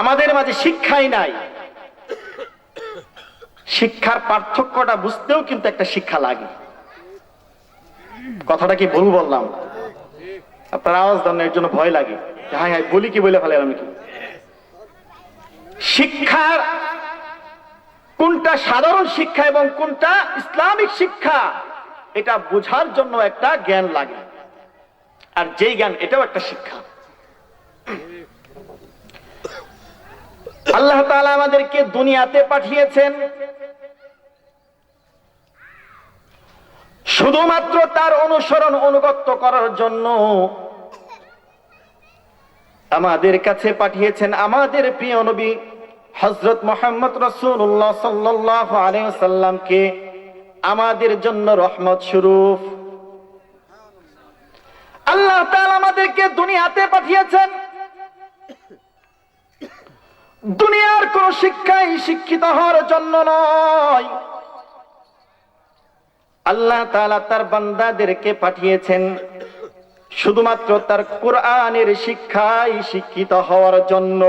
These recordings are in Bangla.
আমাদের মাঝে শিক্ষাই নাই। শিক্ষার পার্থক্যটা বুঝতেও কিন্তু একটা শিক্ষা লাগে। কথাটা কি ভুল বললাম? আপনার আওয়াজ দেন এর জন্য ভয় লাগে। হ্যাঁ হ্যাঁ বলি কি বলে ফেলে আমি কি? শিক্ষার কোনটা সাধারণ শিক্ষা এবং কোনটা ইসলামিক শিক্ষা, এটা বোঝার জন্য একটা জ্ঞান লাগে। আর যেই জ্ঞান, এটাও একটা শিক্ষা। আল্লাহ তাআলা আমাদেরকে দুনিয়াতে পাঠিয়েছেন। শুধুমাত্র তার অনুসরণ অনুগত্য করার জন্য আমাদের কাছে পাঠিয়েছেন আমাদের প্রিয় নবী হজরত মোহাম্মদ রসুল্লাহ সাল্লাহ আলাইসাল্লামকে আমাদের জন্য রহমত স্বরূপ। আল্লাহ আমাদেরকে দুনিয়াতে পাঠিয়েছেন। দুনিয়ার কোন শিক্ষাই শিক্ষিত হওয়ার জন্য নয়। আল্লাহ তাআলা তার বান্দাদেরকে পাঠিয়েছেন শুধুমাত্র তার কোরআনের শিক্ষাই শিক্ষিত হওয়ার জন্য।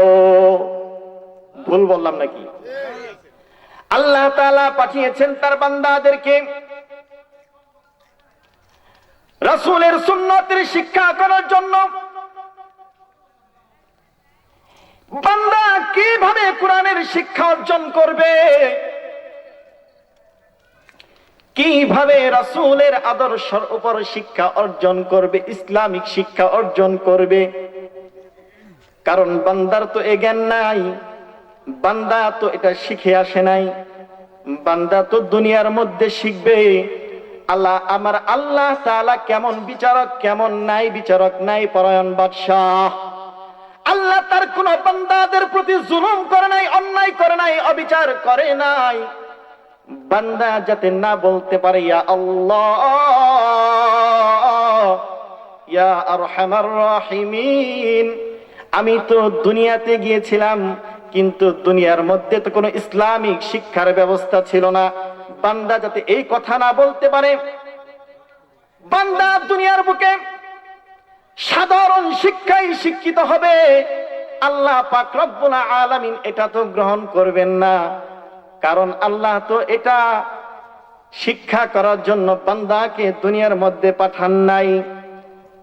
ভুল বললাম নাকি? আল্লাহ তালা পাঠিয়েছেন তার বান্দাদেরকে। রাসূলের সুন্নতের শিক্ষা করার জন্য বান্দা কীভাবে কোরআনের শিক্ষা অর্জন করবে? কীভাবে রাসূলের আদর্শের উপর শিক্ষা অর্জন করবে, ইসলামিক শিক্ষা অর্জন করবে? কারণ বান্দার তো এ জ্ঞান নাই, বান্দা তো এটা শিখে আসে নাই, বান্দা তো দুনিয়ার মধ্যে শিখবে। আল্লাহ, আমার আল্লাহ তাআলা কেমন বিচারক, কেমন নাই বিচারক নাই পরায়ণ বাদশাহ। আল্লাহ তার কোন বান্দাদের প্রতি জুলুম করে নাই, অন্যায় করে নাই, অবিচার করে নাই। বান্দা যাতে না বলতে পারে, ইয়া আল্লাহ, ইয়া আরহামার রাহিমিন। আমি তো দুনিয়াতে গিয়েছিলাম, কিন্তু দুনিয়ার মধ্যে তো কোনো ইসলামিক শিক্ষার ব্যবস্থা ছিল না। বান্দা যাতে এই কথা না বলতে পারে, বান্দা দুনিয়ার বুকে সাধারণ শিক্ষাই শিক্ষিত হবে। আল্লাহ পাক রব্বুল আলামিন এটা তো গ্রহণ করবেন না। কারণ আল্লাহ তো এটা শিক্ষা করার জন্য বান্দাকে দুনিয়ার মধ্যে পাঠান নাই।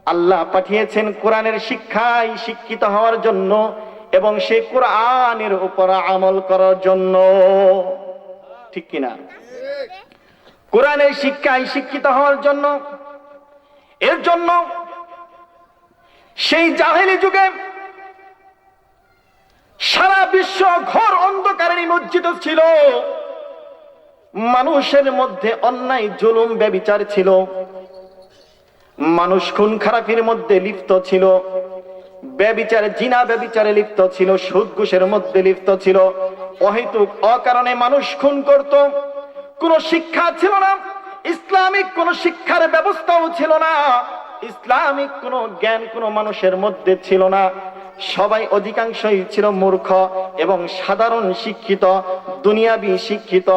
আল্লাহ পাঠিয়েছেন কোরআনের শিক্ষায় শিক্ষিত হওয়ার জন্য এবং সে কোরআনের উপর আমল করার জন্য। ঠিক কিনা? কোরআনের শিক্ষায় শিক্ষিত হওয়ার জন্য। এর জন্য সেই জাহেলি যুগে সারা বিশ্ব ঘোর অন্ধকারে নিমজ্জিত ছিল। মানুষের মধ্যে অন্যায়, জুলুম, ব্যবিচার ছিল। মানুষ খুন খারাপির মধ্যে লিপ্ত ছিল। ব্যবিচারে জিনা, ব্যবিচারে লিপ্ত ছিল। সুদ ঘুষের মধ্যে লিপ্ত ছিল। অহেতুক, অকারণে মানুষ খুন করত। কোন শিক্ষা ছিল না। ইসলামিক কোন শিক্ষার ব্যবস্থাও ছিল না। ইসলামিক কোন জ্ঞান কোন মানুষের মধ্যে ছিল না। সবাই অধিকাংশই ছিল মূর্খ এবং সাধারণ শিক্ষিত, দুনিয়াবি শিক্ষিত।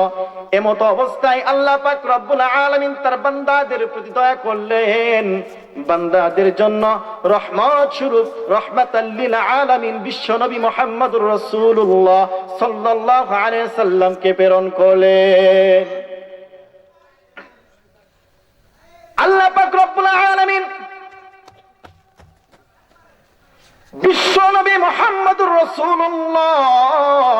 এমতো অবস্থায় আল্লাহ পাক রব্বুল আলামিন তার বান্দাদের প্রতি দয়া করলেন। বান্দাদের জন্য রহমত স্বরূপ রহমাতাল্লিল আলামিন বিশ্ব নবী মুহাম্মদুর রাসূলুল্লাহ সাল্লাল্লাহু আলাইহি সাল্লামকে প্রেরণ করলেন। আল্লাহ পাক রব্বুল আলামিন বিশ্ব নবী মোহাম্মদুর রাসূলুল্লাহ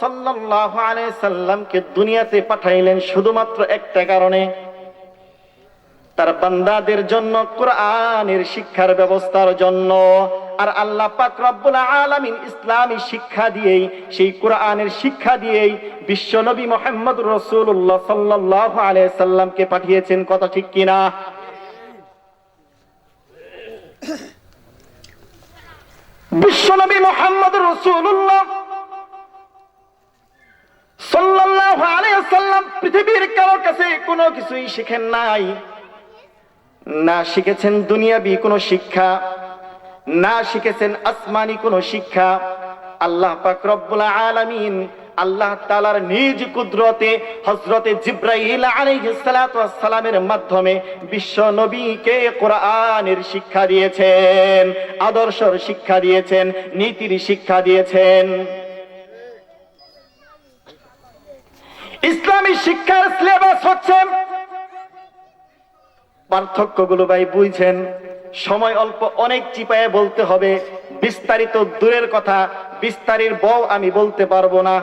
সাল্লাল্লাহু আলাইহি সাল্লামকে দুনিয়াতে পাঠাইলেন শুধুমাত্র একটা কারণে। তার বান্দাদের জন্য কোরআনের শিক্ষার ব্যবস্থার জন্য। আর আল্লাহ পাক রব্বুল আলামিন ইসলামী শিক্ষা দিয়েই, সেই কোরআনের শিক্ষা দিয়েই বিশ্ব নবী মোহাম্মদ রসুল্লাহ সাল্লাল্লাহু আলাইহি সাল্লামকে পাঠিয়েছেন। কথা ঠিক কিনা? বিশ্বনবী মোহাম্মদ রসুল্লাহ সাল্লাল্লাহু আলাইহি সাল্লাম পৃথিবীর কারোর কাছে কোনো কিছুই শিখেন নাই। না শিখেছেন দুনিয়াবি কোনো শিক্ষা। না শিখেছেন আসমানি কোনো শিক্ষা। আল্লাহ পাক রব্বুল আলামিন আল্লাহ তালার নিজ কুদরতে হজরতে জিব্রাইল সালামের মাধ্যমে বিশ্ব নবীকে কোরআনের শিক্ষা দিয়েছেন, আদর্শর শিক্ষা দিয়েছেন, নীতির শিক্ষা দিয়েছেন। ইসলামী শিক্ষার সিলেবাস হচ্ছে পার্থক্যগুলো ভাই বুঝছেন সময় অল্প অনেক চিপায়ে বলতে হবে। বিস্তারিত দূরের কথা, বিস্তারির বউ আমি বলতে পারব না।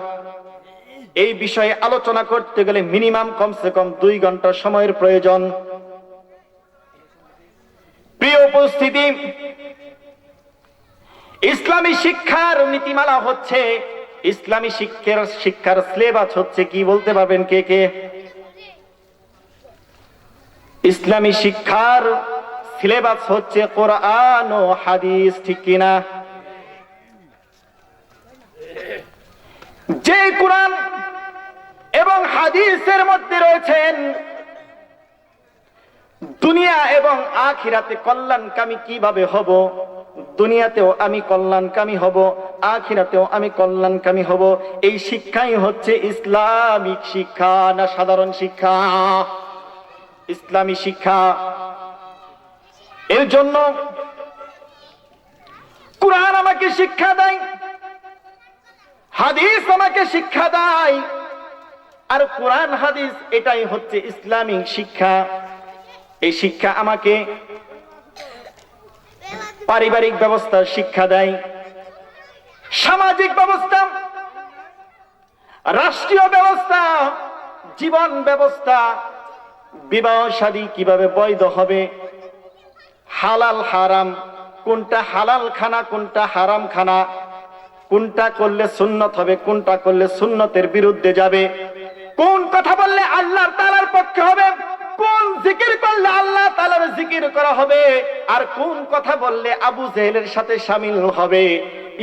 এই বিষয়ে আলোচনা করতে গেলে মিনিমাম কমসে কম দুই ঘণ্টা সময়ের প্রয়োজন। প্রিয় উপস্থিতি, ইসলামী শিক্ষার নীতিমালা হচ্ছে, ইসলামী শিক্ষার শিক্ষার সিলেবাস হচ্ছে কি বলতে পারবেন কে কে? ইসলামী শিক্ষার সিলেবাস হচ্ছে কোরআন ও হাদিস, ঠিক কিনা? যে কোরআন এবং হাদিসের মধ্যে রয়েছেন, দুনিয়া এবং আখিরাতে কল্যাণকামী কীভাবে হব? দুনিয়াতেও আমি কল্যাণকামী হব, আখিরাতেও আমি কল্যাণকামী হব। এই শিক্ষাই হচ্ছে ইসলামিক শিক্ষা না সাধারণ শিক্ষা? ইসলামী শিক্ষা এর জন্য কোরআন আমাকে শিক্ষা দেয়, হাদিস আমাকে শিক্ষা দেয়, আর কোরআন, হাদিস এটাই হচ্ছে ইসলামিক শিক্ষা। এই শিক্ষা আমাকে পারিবারিক ব্যবস্থার শিক্ষা দেয়, সামাজিক ব্যবস্থা, রাষ্ট্রীয় ব্যবস্থা, জীবন ব্যবস্থা, বিবাহ শাদী কীভাবে বৈধ হবে হালাল হারাম, কোনটা হালাল খানা কোনটা হারাম খানা কোনটা করলে সুন্নত হবে, কোনটা করলে সুন্নতের বিরুদ্ধে যাবে, কোন কথা বললে আল্লাহ তালার পক্ষে হবে, কোন জিকির করলে আল্লাহ তালার জিকির করা হবে, আর কোন কথা বললে আবু জেহেলের সাথে সামিল হবে,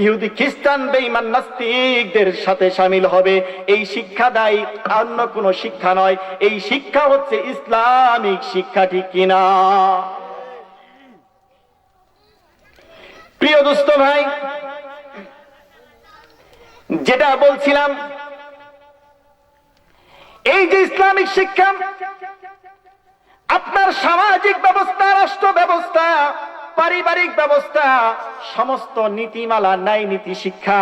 ইহুদি খ্রিস্টান, বেঈমান, নাস্তিকদের সাথে সামিল হবে, এই শিক্ষা দেয় অন্য কোনো শিক্ষা নয়, এই শিক্ষা হচ্ছে ইসলামিক শিক্ষা ঠিক কিনা? প্রিয় দোস্ত ভাই, যেটা বলছিলাম, এই যে ইসলামিক শিক্ষা, আপনার সামাজিক ব্যবস্থা, রাষ্ট্র ব্যবস্থা, পারিবারিক ব্যবস্থা, সমস্ত নীতিমালা নাই নীতি শিক্ষা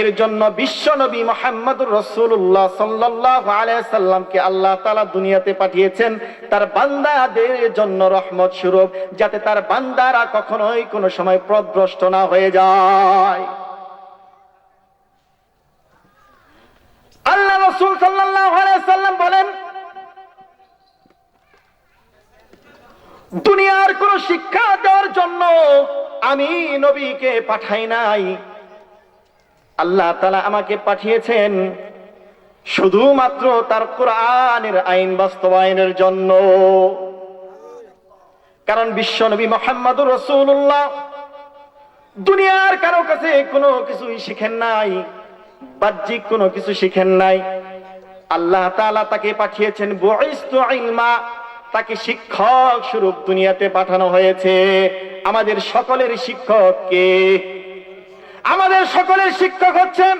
এর জন্য বিশ্ব নবী মোহাম্মদুর রসুল্লাহ সাল্লাহ আলাইসাল্লামকে আল্লাহ তালা দুনিয়াতে পাঠিয়েছেন তার বান্দাদের জন্য রহমত স্বরূপ, যাতে তার বান্দারা কখনোই কোনো সময় প্রদ্রষ্ট না হয়ে যায়। আল্লাহ রসুল সাল্লাহ আলাইসাল্লাম বলেন, দুনিয়ার কোন শিক্ষা দেওয়ার জন্য আমি নবীকে পাঠাই নাই। আল্লাহ তালা আমাকে পাঠিয়েছেন শুধুমাত্র তার কোরআনের আইন বাস্তবায়নের জন্য। কারণ বিশ্ব নবী মোহাম্মদুর রসুল্লাহ দুনিয়ার কারও কাছে কোনো কিছুই শিখেন নাই, বাহ্যিক কোনো কিছু শিখেন নাই। আল্লাহ তাআলা তাকে পাঠিয়েছেন ইলমা তাকে শিক্ষক স্বরূপ দুনিয়াতে পাঠানো হয়েছে। আমাদের সকলের শিক্ষক কে? আমাদের সকলের শিক্ষক হচ্ছেন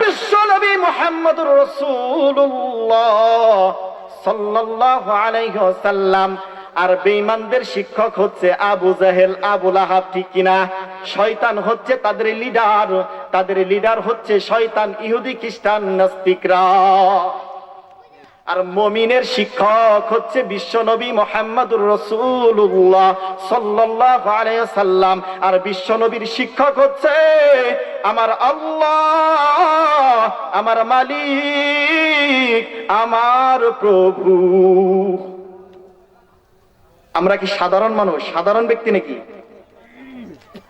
বিশ্ব নবী মোহাম্মদ রসুল্লাহ আলাইহি আর বেঈমানদের শিক্ষক হচ্ছে আবু জাহেল, আবু লাহাব, ঠিক কিনা? শয়তান হচ্ছে তাদের লিডার তাদের লিডার হচ্ছে শয়তান, ইহুদি, খ্রিস্টান, নাস্তিকরা। আর মমিনের শিক্ষক হচ্ছে বিশ্বনবী মোহাম্মদুর রসুল্লাহ আলাইহি সাল্লাম আর বিশ্বনবীর শিক্ষক হচ্ছে আমার আল্লাহ, আমার মালিক, আমার প্রভু। আমরা কি সাধারণ মানুষ? সাধারণ ব্যক্তি নাকি?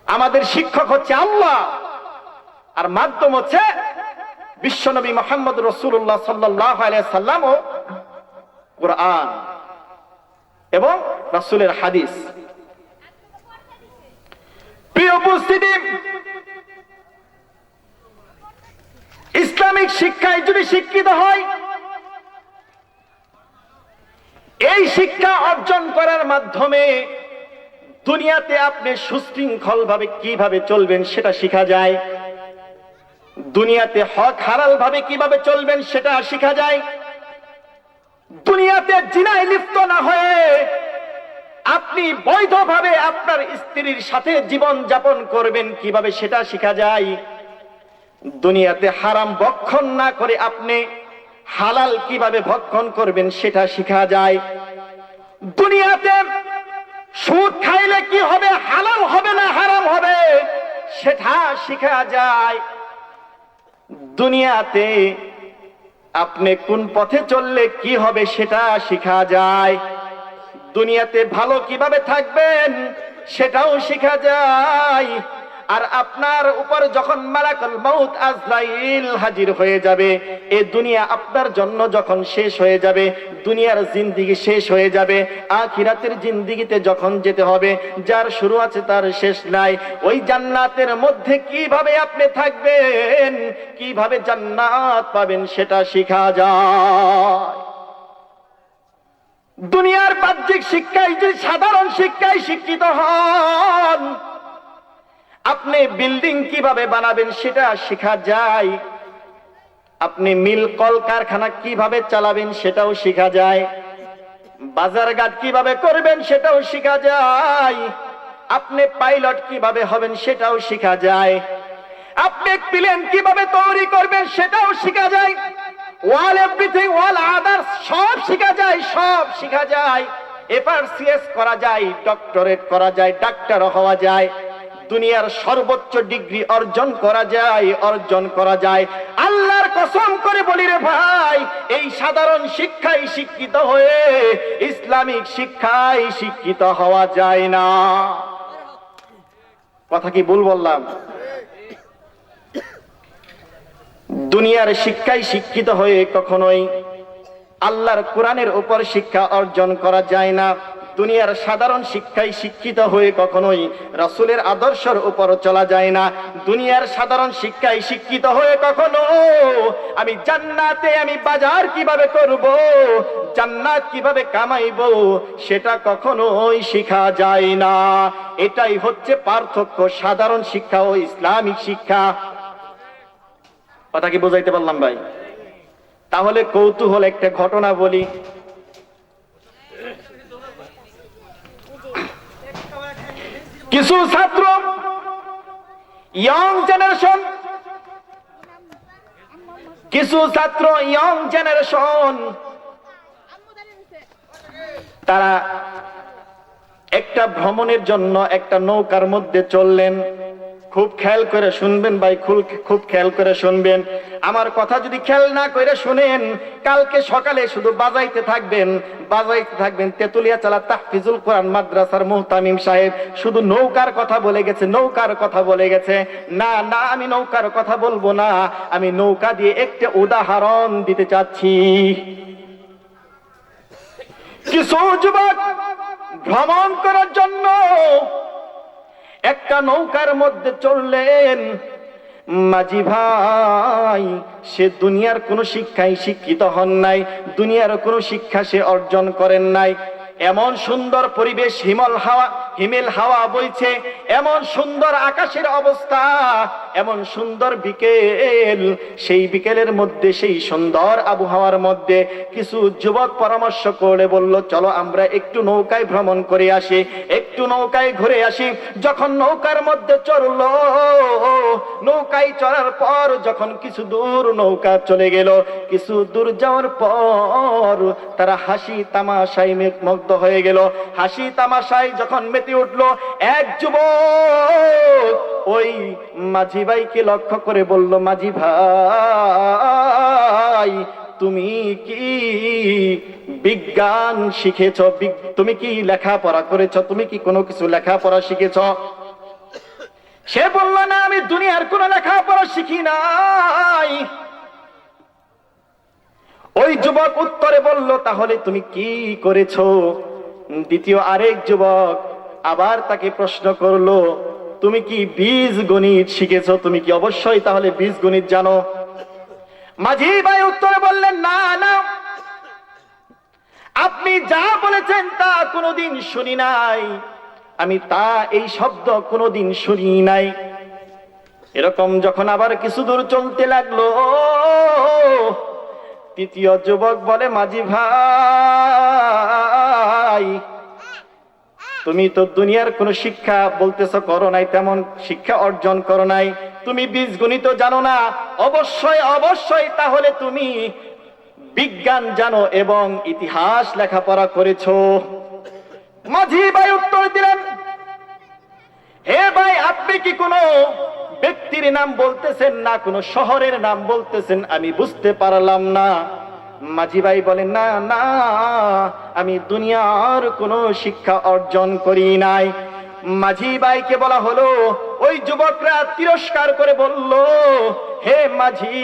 আমাদের শিক্ষক হচ্ছে আল্লাহ, আর মাধ্যম হচ্ছে বিশ্বনবী মোহাম্মদ রসুল্লাহ সাল্লাহ সাল্লাম ও কোরআন এবং রাসুলের হাদিস। প্রিয় উপস্থিতি, ইসলামিক শিক্ষায় যদি শিক্ষিত হয়, এই শিক্ষা অর্জন করার মাধ্যমে দুনিয়াতে আপনি সুশৃঙ্খল ভাবে কীভাবে চলবেন সেটা শেখা যায়। দুনিয়াতে হক হারাল ভাবে কীভাবে চলবেন সেটা শিখা যায়? দুনিয়াতে জিনায় লিপ্ত না হয়ে আপনি বৈধভাবে আপনার স্ত্রীর সাথে জীবন যাপন করবেন কীভাবে সেটা শিখা যায়? দুনিয়াতে হারাম ভক্ষণ না করে আপনি হালাল কীভাবে ভক্ষণ করবেন সেটা শিখা যায়। দুনিয়াতে সুদ খাইলে কি হবে? হালাল হবে না হারাম হবে? সেটা শিখা যায়। দুনিয়াতে আপনি কোন পথে চললে কি হবে সেটা শেখা যায়। দুনিয়াতে ভালো কীভাবে থাকবেন সেটাও শেখা যায়। আর আপনার উপর যখন মালাকুল মাউত আজরাইল হাজির হয়ে যাবে, এ দুনিয়া আপনার জন্য যখন শেষ হয়ে যাবে, দুনিয়ার জিন্দিগি শেষ হয়ে যাবে, আখিরাতের জিন্দিগিতে যখন যেতে হবে, যার শুরু আছে তার শেষ নাই, ওই জান্নাতের মধ্যে কীভাবে আপনি থাকবেন, কীভাবে জান্নাত পাবেন সেটা শেখা যায়। দুনিয়ার বাহ্যিক শিক্ষায় যদি সাধারণ শিক্ষায় শিক্ষিত হন আপনি বিল্ডিং কীভাবে বানাবেন সেটা শেখা যায়। আপনি মিল কল কারখানা কীভাবে চালাবেন সেটাও শেখা যায়। বাজারঘাট কীভাবে করবেন সেটাও শেখা যায়। আপনি পাইলট কীভাবে হবেন সেটাও শেখা যায়। আপনি প্লেন কীভাবে তৈরি করবেন সেটাও শেখা যায়। ওয়াল এভরিথিং, ওয়াল আদার্স সব শেখা যায়, সব শেখা যায়। এবার সিএস করা যায়, ডক্টরেট করা যায় ডাক্তার হওয়া যায়। দুনিয়ার সর্বোচ্চ ডিগ্রি অর্জন করা যায়, অর্জন করা যায়। আল্লাহর কসম করে বলি রে ভাই, এই সাধারণ শিক্ষায় শিক্ষিত হয়ে ইসলামিক শিক্ষায় শিক্ষিত হওয়া যায় না। কথা কি ভুল বললাম? দুনিয়ার শিক্ষায় শিক্ষিত হয়ে কখনোই আল্লাহর কোরআনের উপর শিক্ষা অর্জন করা যায় না। দুনিয়ার সাধারণ শিক্ষায় শিক্ষিত হয়ে কখনোই রাসূলের আদর্শের উপর চলা যায় না। দুনিয়ার সাধারণ শিক্ষায় শিক্ষিত হয়ে কখনো আমি জান্নাতে আমি বাজার কীভাবে করব, জান্নাত কীভাবে কামাইব, সেটা কখনোই শেখা যায় না। এটাই হচ্ছে পার্থক্য সাধারণ শিক্ষা ও ইসলামিক শিক্ষা। কথা কি বোঝাইতে পারলাম ভাই? তাহলে কৌতূহল একটা ঘটনা বলি। কিছু ছাত্র ইয়ং জেনারেশন কিছু ছাত্র ইয়ং জেনারেশন তারা একটা ভ্রমণের জন্য একটা নৌকার মধ্যে চললেন। খুব খেয়াল করে শুনবেন ভাই খুব খেয়াল করে শুনবেন। আমার কথা যদি খেয়াল না করে শুনেন, কালকে সকালে শুধু বাজাইতে থাকবেন বাজাইতে থাকবেন তেতুলিয়া চালা তাহফিজুল কোরআন মাদ্রাসার মোহতামিম সাহেব। শুধু নৌকার কথা বলে গেছে, নৌকার কথা বলে গেছে। না না, আমি নৌকার কথা বলব না, আমি নৌকা দিয়ে একটা উদাহরণ দিতে চাচ্ছি। কিছু যুবক ভ্রমণ করার জন্য একটা নৌকার মধ্যে চললেন মাঝি ভাই, সে দুনিয়ার কোন শিক্ষায় শিক্ষিত হন নাই, দুনিয়ার কোন শিক্ষা সে অর্জন করেন নাই। এমন সুন্দর পরিবেশ হিমল হাওয়া হিমেল হাওয়া বইছে, এমন সুন্দর আকাশের অবস্থা এমন সুন্দর বিকেল। সেই বিকেলের মধ্যে, সেই সুন্দর আবহাওয়ার মধ্যে কিছু যুবক পরামর্শ করে বলল, চলো আমরা একটু নৌকায় ভ্রমণ করে আসি, একটু নৌকায় ঘুরে আসি। যখন নৌকার মধ্যে চড়লো, নৌকায় চড়ার পর যখন কিছু দূর নৌকা চলে গেল, কিছু দূর যাওয়ার পর তারা হাসি তামাশায় মুগ্ধ হয়ে গেল। হাসি তামাশায় যখন মেতে উঠল, এক যুবক ওই মাঝি ভাইকে লক্ষ্য করে বলল, মাঝি ভাই, তুমি কি বিজ্ঞান শিখেছ? তুমি কি লেখাপড়া করেছ? তুমি কি কোনো কিছু লেখাপড়া শিখেছ? সে বলল, না, আমি দুনিয়ার কোনো লেখাপড়া শিখি নাই। ওই যুবক উত্তরে বলল, তাহলে তুমি কি করেছ? দ্বিতীয় আরেক যুবক আবার তাকে প্রশ্ন করল তুমি কি বীজ গণিত শিখেছ? তুমি কি অবশ্যই তাহলে বীজ গণিত জানো? মাঝি ভাই উত্তরে বললেন, না না। আপনি যা বলেছেন তা কোনোদিন শুনি নাই। আমি তা, এই শব্দ কোনোদিন শুনি নাই। এরকম যখন আবার কিছু দূর চলতে লাগল, তৃতীয় যুবক বলে, মাঝি ভাই তুমি তো দুনিয়ার কোন শিক্ষা বলতেছ করো নাই, তেমন শিক্ষা অর্জন করো নাই। তুমি বীজগণিত জানো না। অবশ্যই অবশ্যই তাহলে তুমি বিজ্ঞান জানো এবং ইতিহাস লেখাপড়া করেছ। মাঝি ভাই উত্তর দিলেন, হে ভাই, আপনি কি কোনো ব্যক্তির নাম বলতেছেন না? কোনো শহরের নাম বলতেছেন? আমি বুঝতে পারলাম না। মাঝি ভাই বলেন, না না, আমি দুনিয়ার কোনো শিক্ষা অর্জন করি নাই। মাঝি ভাইকে বলা হলো, ওই যুবকরা তিরস্কার করে বলল, হে মাঝি,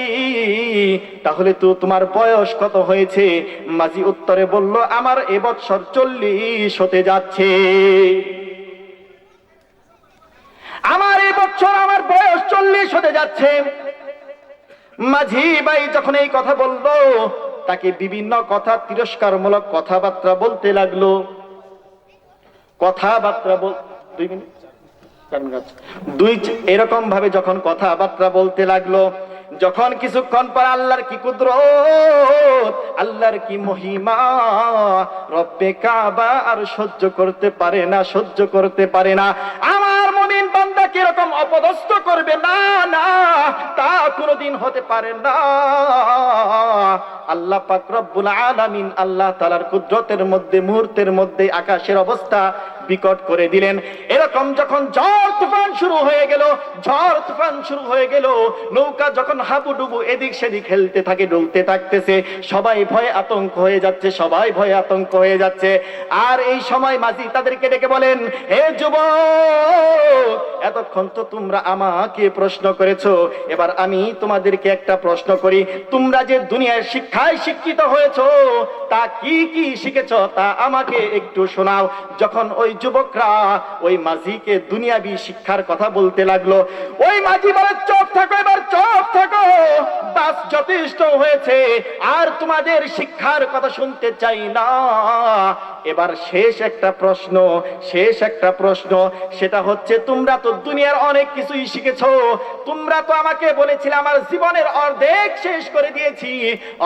তাহলে তো তোমার বয়স কত হয়েছে? মাঝি উত্তরে বলল, আমার এবছর চল্লিশ হতে যাচ্ছে। আমার এই বছর আমার বয়স চল্লিশ হতে যাচ্ছে। মাঝি ভাই যখন এই কথা বলল তাকে বিভিন্ন কথা, তিরস্কারমূলক কথাবার্তা বলতে লাগল। কথাবার্তা বল দুই মিনিট। দুই এরকম ভাবে যখন কথাবার্তা বলতে লাগল, যখন কিছুক্ষণ পর আল্লাহর কি কুদরত, আল্লাহর কি মহিমা, রব্বে কাবা আর সহ্য করতে পারে না, সহ্য করতে পারে না। আমার মমিন বান্দাকে এরকম অপদস্থ করবে? না না, তা কোনোদিন হতে পারে না। আল্লাহ পাক রব্বুল আলামিন আল্লাহ তালার কুদরতের মধ্যে, মুহূর্তের মধ্যে, আকাশের অবস্থা বিকট করে দিলেন। এরকম যখন ঝড়, তুফান শুরু হয়ে গেল, ঝড়, তুফান শুরু হয়ে গেল, নৌকা যখন হাবুডুবু এদিক সেদিক খেলতে থাকে, ডুলতে থাকতেছে, সবাই ভয়ে আতঙ্ক হয়ে যাচ্ছে, সবাই ভয়ে আতঙ্ক হয়ে যাচ্ছে। আর এই সময় মাঝি তাদেরকে ডেকে বলেন, হে যুবক, এতক্ষণ তো তোমরা আমাকে প্রশ্ন করেছ, এবার আমি তোমাদেরকে একটা প্রশ্ন করি। তোমরা যে দুনিয়ার শিক্ষায় শিক্ষিত হয়েছো, তা কি কি শিখেছ, তা আমাকে একটু শোনাও। যখন ওই যুবকরা ওই মাঝিকে দুনিয়াবি শিক্ষার কথা বলতে লাগল। ওই মাঝি বলে চোখ থাকো এবার চোখ থাকো। বাস যথেষ্ট হয়েছে, আর তোমাদের শিক্ষার কথা শুনতে চাই না। এবার শেষ একটা প্রশ্ন, শেষ একটা প্রশ্ন, সেটা হচ্ছে, তোমরা তো দুনিয়ার অনেক কিছুই শিখেছো। তোমরা তো আমাকে বলেছিলে আমার জীবনের অর্ধেক শেষ করে দিয়েছি,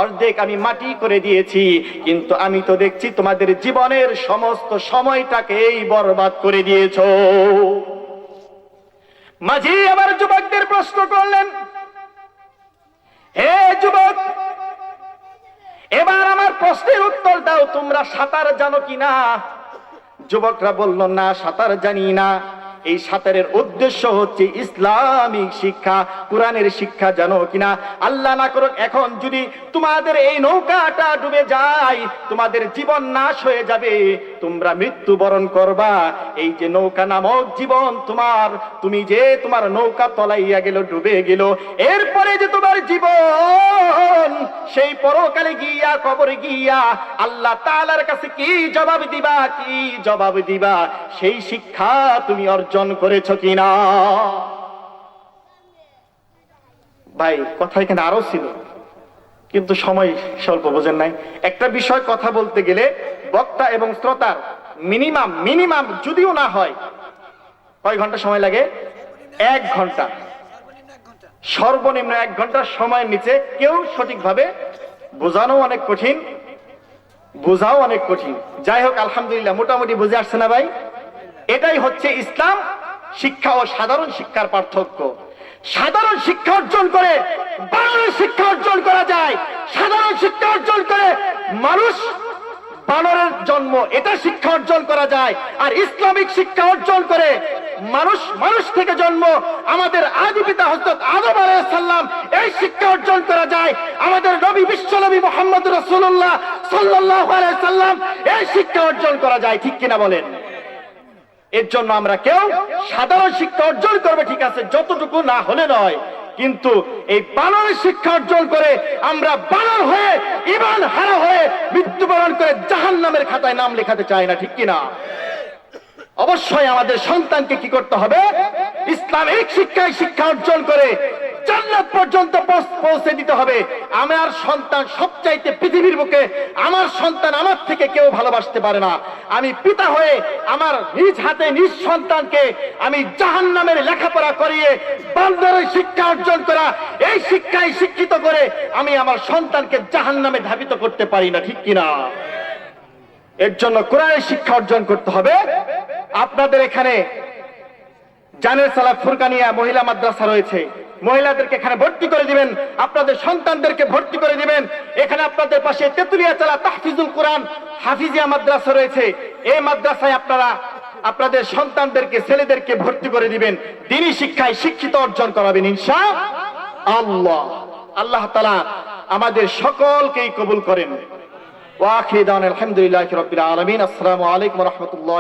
অর্ধেক আমি মাটি করে দিয়েছি। কিন্তু আমি তো দেখছি তোমাদের জীবনের সমস্ত সময়টাকেই বরবাদ করে দিয়েছ। মাঝি, আবার যুবকদের প্রশ্ন করলেন, হে যুবক, এবার আমার প্রশ্নের উত্তর দাও, তোমরা সাঁতার জানো কিনা? যুবকরা বলল, না, সাঁতার জানি না। এই সাঁতারের উদ্দেশ্য হচ্ছে ইসলামিক শিক্ষা, কোরআনের শিক্ষা জানো কিনা? আল্লাহ না করুক, এখন যদি তোমাদের এই নৌকাটা ডুবে যায়, তোমাদের জীবন নাশ হয়ে যাবে, তোমরা মৃত্যুবরণ করবা। এই যে নৌকা নামক জীবন তোমার, তুমি যে তোমার নৌকা তলাইয়া গেল, ডুবে গেল, এরপরে যে তোমার জীবন, সেই পরকালে গিয়া, কবরে গিয়া, আল্লাহ তালার কাছে কি জবাব দিবা, কি জবাব দিবা? সেই শিক্ষা তুমি অর্জন করেছ কিনা? ভাই, কথা এখানে আরও ছিল, কিন্তু সময় স্বল্প, বোঝেন নাই। একটা বিষয় কথা বলতে গেলে বক্তা এবং শ্রোতার মিনিমাম মিনিমাম যদিও না হয়, কয় ঘণ্টা সময় লাগে? এক ঘণ্টা। সর্বনিম্ন এক ঘণ্টা সময়ের নিচে কেউ সঠিকভাবে বোঝানো অনেক কঠিন, বোঝাও অনেক কঠিন। যাই হোক, আলহামদুলিল্লাহ, মোটামুটি বুঝে আসছে না ভাই? এটাই হচ্ছে ইসলাম, শিক্ষা ও সাধারণ শিক্ষার পার্থক্য। সাধারণ শিক্ষা অর্জন করে বানরের শিক্ষা অর্জন করা যায়। সাধারণ শিক্ষা অর্জন করে মানুষ বানরের জন্ম, এটা শিক্ষা অর্জন করা যায়। আর ইসলামিক শিক্ষা অর্জন করে মানুষ মানুষ থেকে জন্ম, আমাদের আদি পিতা হজরত আদম আলাইসাল্লাম এই শিক্ষা অর্জন করা যায়। আমাদের নবী, বিশ্ব নবী মোহাম্মদ রসুল্লাহ সাল্লাহ আলাইসাল্লাম এই শিক্ষা অর্জন করা যায়, ঠিক কিনা বলেন? এর জন্য আমরা কেউ সাধারণ শিক্ষা অর্জন করবে, ঠিক আছে, যতটুকু না হলে নয়। কিন্তু এই বানর শিক্ষা অর্জন করে আমরা বানর হয়ে, ইমান হারা হয়ে মৃত্যুবরণ করে জাহান নামের খাতায় নাম লেখাতে চাই না, ঠিক কিনা? অবশ্যই আমাদের সন্তানকে কি করতে হবে? ইসলামিক শিক্ষায় শিক্ষা অর্জন করে জান্নাত পর্যন্ত পৌঁছে দিতে হবে। আমার সন্তান সবচাইতে পৃথিবীর বুকে, আমার সন্তান আমার থেকে কেউ ভালোবাসতে পারে না। আমি পিতা হয়ে আমার নিজ হাতে নিজ সন্তানকে আমি জাহান নামের লেখাপড়া করিয়ে বান্দরের শিক্ষা অর্জন করা, এই শিক্ষায় শিক্ষিত করে আমি আমার সন্তানকে জাহান নামে ধাবিত করতে পারি না, ঠিক কিনা? এর জন্য কোরআনের শিক্ষা অর্জন করতে হবে। আপনাদের এখানে জানের সালাফ ফুরকানিয়া মহিলা মাদ্রাসা রয়েছে। মহিলাদেরকে এখানে ভর্তি করে দিবেন, আপনাদের সন্তানদেরকে ভর্তি করে দিবেন। এখানে আপনাদের পাশে তেতুলিয়া চালা তাহফিজুল কোরআন হাফিজিয়া মাদ্রাসা রয়েছে। এই মাদ্রাসায় আপনারা, আপনাদের সন্তানদেরকে, ছেলেদেরকে ভর্তি করে দিবেন। দিনই শিক্ষায় শিক্ষিত অর্জন করাবেন ইনশা আল্লাহ। আল্লাহ তালা আমাদের সকলকেই কবুল করেন। ওয়াখিদান আলহামদুলিল্লাহ রবিল আসসালামু আলাইকুম রহমতুল্লাহ